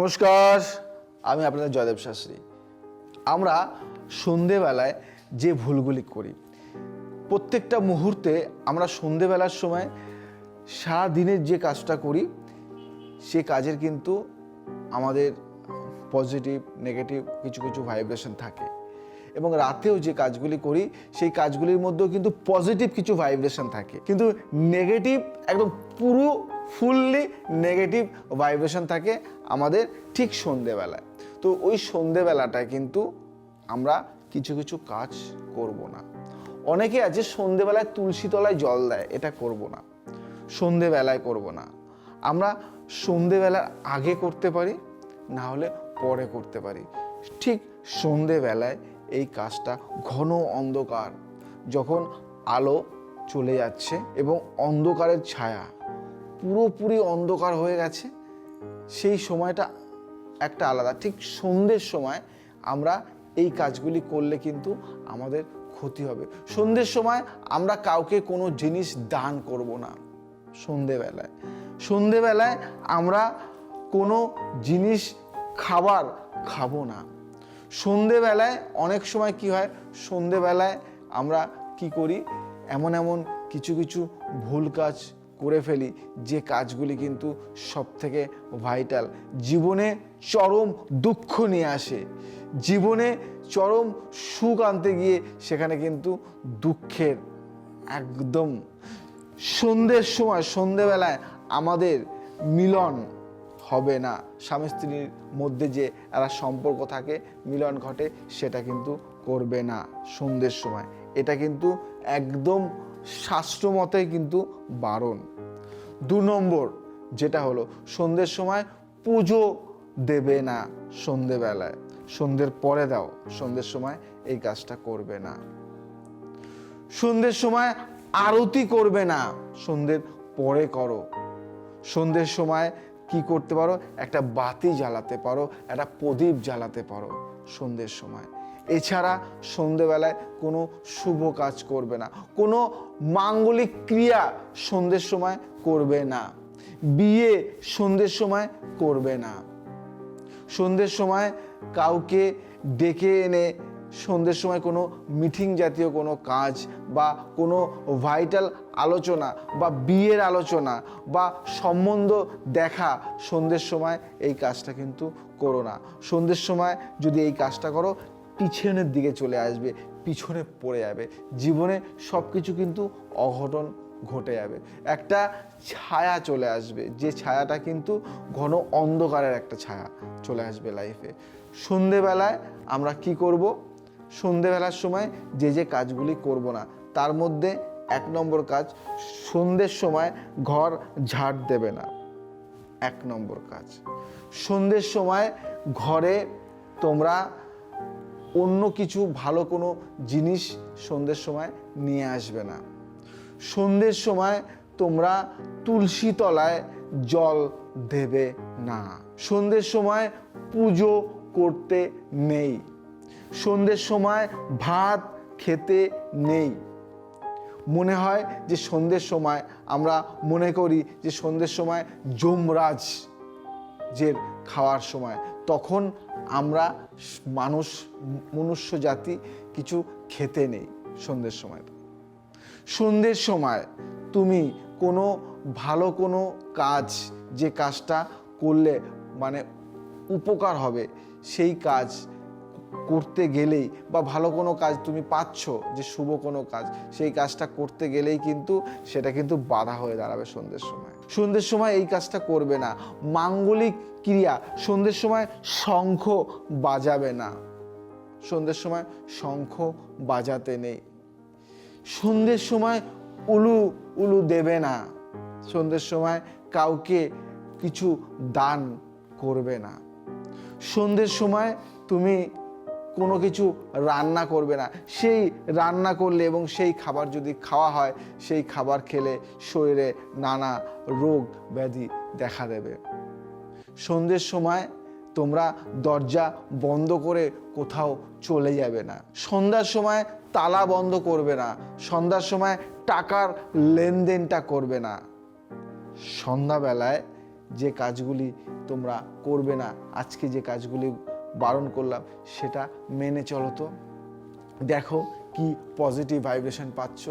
নমস্কার, আমি আপনাদের জয়দেব শাস্ত্রী। আমরা সন্ধেবেলায় যে ভুলগুলি করি, প্রত্যেকটা মুহূর্তে আমরা সন্ধেবেলার সময় সারা দিনের যে কাজটা করি, সে কাজের কিন্তু আমাদের পজিটিভ নেগেটিভ কিছু কিছু ভাইব্রেশন থাকে। এবং রাতেও যে কাজগুলি করি, সেই কাজগুলির মধ্যেও কিন্তু পজিটিভ কিছু ভাইব্রেশন থাকে। কিন্তু নেগেটিভ একদম পুরো ফুললি নেগেটিভ ভাইব্রেশন থাকে আমাদের ঠিক সন্ধেবেলায়। তো ওই সন্ধেবেলাটায় কিন্তু আমরা কিছু কিছু কাজ করব না। অনেকে আছে সন্ধেবেলায় তুলসী তলায় জল দেয়, এটা করব না। সন্ধেবেলায় করব না। আমরা সন্ধেবেলার আগে করতে পারি, না হলে পরে করতে পারি। ঠিক সন্ধেবেলায় এই কাজটা ঘন অন্ধকার, যখন আলো চলে যাচ্ছে এবং অন্ধকারের ছায়া পুরোপুরি অন্ধকার হয়ে গেছে। সেই সময়টা একটা আলাদা। ঠিক সন্ধ্যের সময় আমরা এই কাজগুলি করলে কিন্তু আমাদের ক্ষতি হবে। সন্ধ্যের সময় আমরা কাউকে কোনো জিনিস দান করব না সন্ধেবেলায় সন্ধেবেলায় আমরা কোনো জিনিস খাবার খাব না। সন্ধেবেলায় অনেক সময় কি হয়? সন্ধেবেলায় আমরা কি করি? এমন এমন কিছু কিছু ভুল কাজ করে ফেলি, যে কাজগুলি কিন্তু সব থেকে ভাইটাল জীবনে চরম দুঃখ নিয়ে আসে। জীবনে চরম সুখ আনতে গিয়ে সেখানে কিন্তু দুঃখের একদম সন্ধ্যের সময় সন্ধেবেলায় আমাদের মিলন হবে না। স্বামী স্ত্রীর মধ্যে যে একটা সম্পর্ক থাকে, মিলন ঘটে, সেটা কিন্তু করবে না সন্ধ্যের সময়। এটা কিন্তু একদম শাস্ত্রমতে কিন্তু বারণ। দু নম্বর, যেটা হলো সন্ধ্যের সময় পুজো দেবে না সন্ধেবেলায়। সন্ধ্যের পরে দাও, সন্ধ্যের সময় এই কাজটা করবে না। সন্ধ্যের সময় আরতি করবে না, সন্ধ্যের পরে করো। সন্ধ্যের সময় কি করতে পারো? একটা বাতি জ্বালাতে পারো, একটা প্রদীপ জ্বালাতে পারো সন্ধ্যের সময়। এছাড়া সন্ধেবেলায় কোনো শুভ কাজ করবে না, কোনো মাঙ্গলিক ক্রিয়া সন্ধ্যের সময় করবে না, বিয়ে সন্ধ্যের সময় করবে না। সন্ধ্যের সময় কাউকে ডেকে এনে সন্ধ্যের সময় কোনো মিটিং জাতীয় কোনো কাজ বা কোনো ভাইটাল আলোচনা বা বিয়ের আলোচনা বা সম্বন্ধ দেখা সন্ধ্যের সময় এই কাজটা কিন্তু করো না। সন্ধ্যের সময় যদি এই কাজটা করো পিছনের দিকে চলে আসবে, পিছনে পড়ে যাবে। জীবনে সব কিছু কিন্তু অঘটন ঘটে যাবে। একটা ছায়া চলে আসবে, যে ছায়াটা কিন্তু ঘন অন্ধকারের একটা ছায়া চলে আসবে লাইফে সন্ধেবেলায় আমরা কি করব? সন্ধেবেলার সময় যে যে কাজগুলি করব না, তার মধ্যে এক নম্বর কাজ, সন্ধ্যের সময় ঘর ঝাড় দেবে না। এক নম্বর কাজ। সন্ধ্যের সময় ঘরে তোমরা অন্য কিছু ভালো কোনো জিনিস সন্ধ্যের সময় নিয়ে আসবে না। সন্ধ্যের সময় তোমরা তুলসী তলায় জল দেবে না। সন্ধ্যের সময় পুজো করতে নেই। সন্ধ্যের সময় ভাত খেতে নেই। মনে হয় যে সন্ধ্যের সময় আমরা মনে করি যে সন্ধ্যের সময় যমরাজ যে খাওয়ার সময়, তখন আমরা মানুষ, মনুষ্য জাতি কিছু খেতে নেই সন্ধ্যের সময়। সন্ধ্যের সময় তুমি কোনো ভালো কোনো কাজ, যে কাজটা করলে মানে উপকার হবে, সেই কাজ করতে গেলেই বা ভালো কোনো কাজ তুমি পাচ্ছ, যে শুভ কোনো কাজ, সেই কাজটা করতে গেলেই কিন্তু সেটা কিন্তু বাধা হয়ে দাঁড়াবে সন্ধ্যের সময়। সন্ধ্যের সময় এই কাজটা করবে না। মাঙ্গলিক ক্রিয়া, সন্ধ্যের সময় শঙ্খ বাজাবে না। সন্ধ্যের সময় শঙ্খ বাজাতে নেই। সন্ধ্যের সময় উলু উলু দেবে না। সন্ধ্যের সময় কাউকে কিছু দান করবে না। সন্ধ্যের সময় তুমি কোনো কিছু রান্না করবে না। সেই রান্না করলে এবং সেই খাবার যদি খাওয়া হয়, সেই খাবার খেলে শরীরে নানা রোগ ব্যাধি দেখা দেবে। সন্ধ্যের সময় তোমরা দরজা বন্ধ করে কোথাও চলে যাবে না। সন্ধ্যার সময় তালা বন্ধ করবে না। সন্ধ্যার সময় টাকার লেনদেনটা করবে না। সন্ধ্যাবেলায় যে কাজগুলি তোমরা করবে না, আজকে যে কাজগুলি বারণ করলাম, সেটা মেনে চলো তো। দেখো কি পজিটিভ ভাইব্রেশন পাচ্ছ।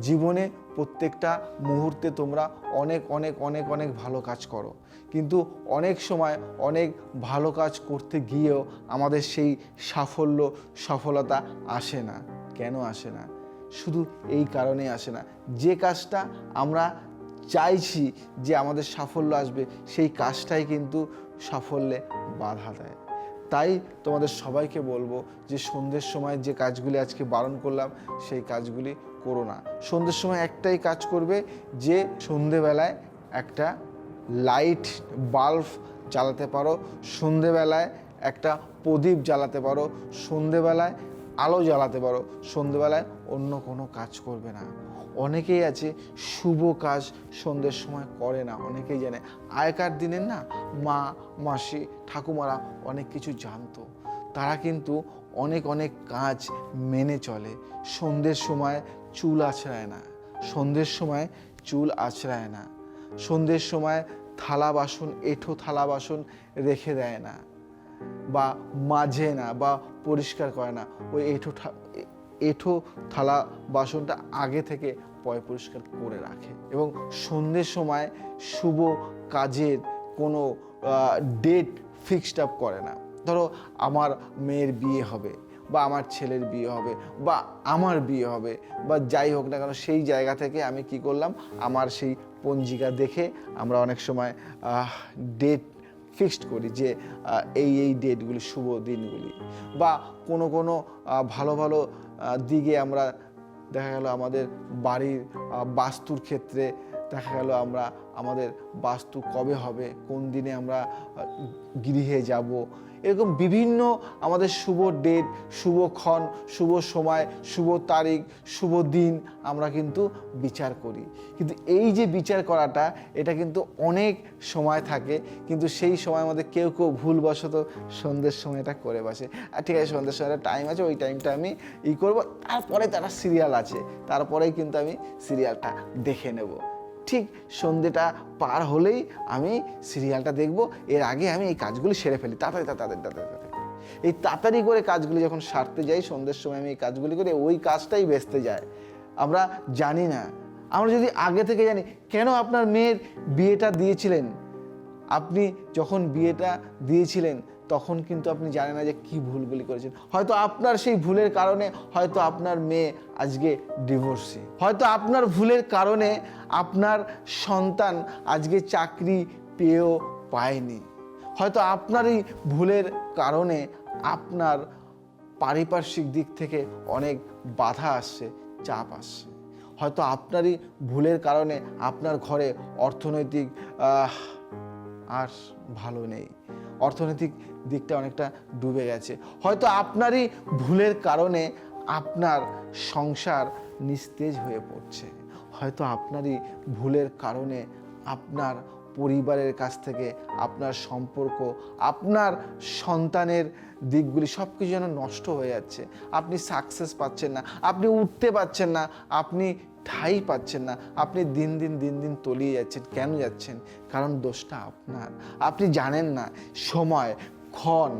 জীবনে প্রত্যেকটা মুহূর্তে তোমরা অনেক অনেক অনেক অনেক ভালো কাজ করো। কিন্তু অনেক সময় অনেক ভালো কাজ করতে গিয়েও আমাদের সেই সাফল্য, সফলতা আসে না। কেন আসে না? শুধু এই কারণেই আসে না। যে কাজটা আমরা চাইছি যে আমাদের সাফল্য আসবে, সেই কাজটাই কিন্তু সাফল্যে বাধা দেয়। তাই তোমাদের সবাইকে বলব যে সন্ধ্যের সময় যে কাজগুলি আজকে বারণ করলাম, সেই কাজগুলি করো না। সন্ধ্যের সময় একটাই কাজ করবে যে সন্ধেবেলায় একটা লাইট বাল্ব জ্বালাতে পারো সন্ধেবেলায় একটা প্রদীপ জ্বালাতে পারো সন্ধেবেলায় আলো জ্বালাতে পারো সন্ধেবেলায় অন্য কোনো কাজ করবে না। অনেকেই আছে শুভ কাজ সন্ধ্যের সময় করে না, অনেকেই জানে। আগেকার দিনের না, মা, মাসি, ঠাকুমারা অনেক কিছু জানতো। তারা কিন্তু অনেক অনেক কাজ মেনে চলে। সন্ধ্যের সময় চুল আছড়ায় না। সন্ধ্যের সময় চুল আছড়ায় না। সন্ধ্যের সময় থালা বাসন, এঁঠো থালা বাসন রেখে দেয় না। বা মাজে না, বা পরিষ্কার করে না। ওই এঁঠো এঁঠো থালা বাসনটা আগে থেকে পয় পরিষ্কার করে রাখে এবং সন্ধ্যের সময় শুভ কাজের কোনো ডেট ফিক্সড আপ করে না। ধরো আমার মেয়ের বিয়ে হবে বা আমার ছেলের বিয়ে হবে বা আমার বিয়ে হবে বা যাই হোক না কেন সেই জায়গা থেকে আমি কি করলাম? আমার সেই পঞ্জিকা দেখে আমরা অনেক সময় ডেট ফিক্সড করি যে এই এই ডেটগুলি শুভ দিনগুলি বা কোনো কোনো ভালো ভালো দিকে আমরা দেখা গেল আমাদের বাড়ির বাস্তুর ক্ষেত্রে দেখা গেল আমরা আমাদের বাস্তু কবে হবে? কোন দিনে আমরা গৃহে যাব? এরকম বিভিন্ন আমাদের শুভ ডেট শুভক্ষণ শুভ সময়, শুভ তারিখ, শুভ দিন আমরা কিন্তু বিচার করি। কিন্তু এই যে বিচার করাটা, এটা কিন্তু অনেক সময় থাকে। কিন্তু সেই সময় আমাদের কেউ কেউ ভুলবশত সন্ধ্যের সময় এটা করে বসে। আর ঠিক আছে, সন্ধ্যের সময়টা টাইম আছে, ওই টাইমটা আমি ই করব। তারপরে তারা সিরিয়াল আছে। তারপরেই কিন্তু আমি সিরিয়ালটা দেখে নেব। ঠিক সন্ধেটা পার হলেই আমি সিরিয়ালটা দেখব। এর আগে আমি এই কাজগুলি সেরে ফেলি। তাড়াতাড়ি তাড়াতাড়ি তাড়াতাড়ি এই তাড়াতাড়ি করে কাজগুলি যখন সারতে যাই, সন্ধ্যের সময় আমি এই কাজগুলি করি, ওই কাজটাই বেচতে যায়। আমরা জানি না। আমরা যদি আগে থেকে জানি, কেন আপনার মেয়ের বিয়েটা দিয়েছিলেন? আপনি যখন বিয়েটা দিয়েছিলেন, তখন কিন্তু আপনি জানেন না যে কি ভুলগুলি করেছেন। হয়তো আপনার সেই ভুলের কারণে, হয়তো আপনার মেয়ে আজকে ডিভোর্সি হয়তো আপনার ভুলের কারণে আপনার সন্তান আজকে চাকরি পেয়েও পায়নি। হয়তো আপনারই ভুলের কারণে আপনার পারিপার্শ্বিক দিক থেকে অনেক বাধা আসছে, চাপ আসছে। হয়তো আপনারই ভুলের কারণে আপনার ঘরে অর্থনৈতিক আর ভালো নেই। অর্থনৈতিক দিকটা অনেকটা ডুবে গেছে। হয়তো আপনারই ভুলের কারণে আপনার সংসার নিস্তেজ হয়ে পড়ছে। হয়তো আপনারই ভুলের কারণে আপনার পরিবারের কাছ থেকে, আপনার সম্পর্ক, আপনার সন্তানের দিকগুলি সব কিছু যেন নষ্ট হয়ে যাচ্ছে। আপনি সাকসেস পাচ্ছেন না, আপনি উঠতে পারছেন না, আপনি ঠাই পাচ্ছেন না, আপনি দিন দিন দিন দিন তলিয়ে যাচ্ছেন। কেন যাচ্ছেন? কারণ দোষটা আপনার। আপনি জানেন না সময় ক্ষণ,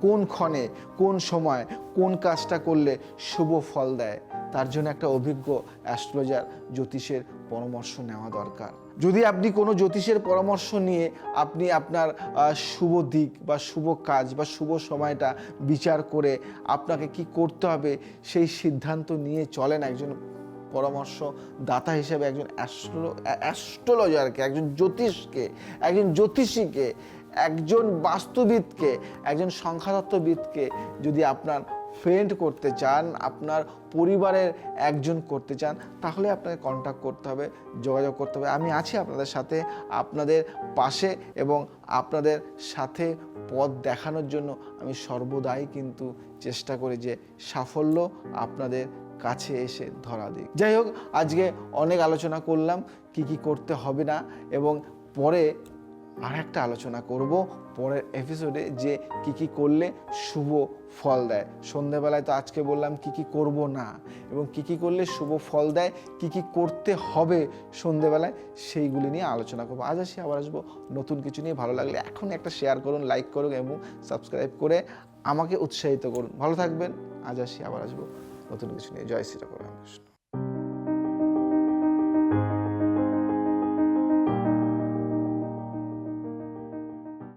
কোন ক্ষণে, কোন সময়, কোন কাজটা করলে শুভ ফল দেয়। তার জন্য একটা অভিজ্ঞ অ্যাস্ট্রোলজার জ্যোতিষের পরামর্শ নেওয়া দরকার। যদি আপনি কোনো জ্যোতিষের পরামর্শ নিয়ে আপনি আপনার শুভ দিক বা শুভ কাজ বা শুভ সময়টা বিচার করে আপনাকে কি করতে হবে, সেই সিদ্ধান্ত নিয়ে চলেন একজন পরামর্শ দাতা হিসেবে, একজন অ্যাস্ট্রো, অ্যাস্ট্রোলজারকে, একজন জ্যোতিষকে, একজন জ্যোতিষীকে, একজন বাস্তুবিদকে, একজন সংখ্যাতত্ত্ববিদকে যদি আপনার ফ্রেন্ড করতে চান, আপনার পরিবারের একজন করতে চান, তাহলে আপনাকে কন্ট্যাক্ট করতে হবে, যোগাযোগ করতে হবে। আমি আছি আপনাদের সাথে, আপনাদের পাশে এবং আপনাদের সাথে পথ দেখানোর জন্য আমি সর্বদাই কিন্তু চেষ্টা করি যে সাফল্য আপনাদের কাছে এসে ধরা দিক। যাই হোক, আজকে অনেক আলোচনা করলাম, কি কি করতে হবে না এবং পরে আর একটা আলোচনা করব পরের এপিসোডে যে কি কি করলে শুভ ফল দেয়। সন্ধেবেলায় তো আজকে বললাম কি কি করব না, এবং কি কি করলে শুভ ফল দেয়, কি কি করতে হবে সন্ধেবেলায়, সেইগুলি নিয়ে আলোচনা করব। আজ আসি, আবার আসব নতুন কিছু নিয়ে। ভালো লাগলে এখন একটা শেয়ার করুন লাইক করুন, এবং সাবস্ক্রাইব করে আমাকে উৎসাহিত করুন। ভালো থাকবেন, আজ আসি, আবার আসব নতুন কিছু নিয়ে। জয় শ্রীরাম রামকৃষ্ণ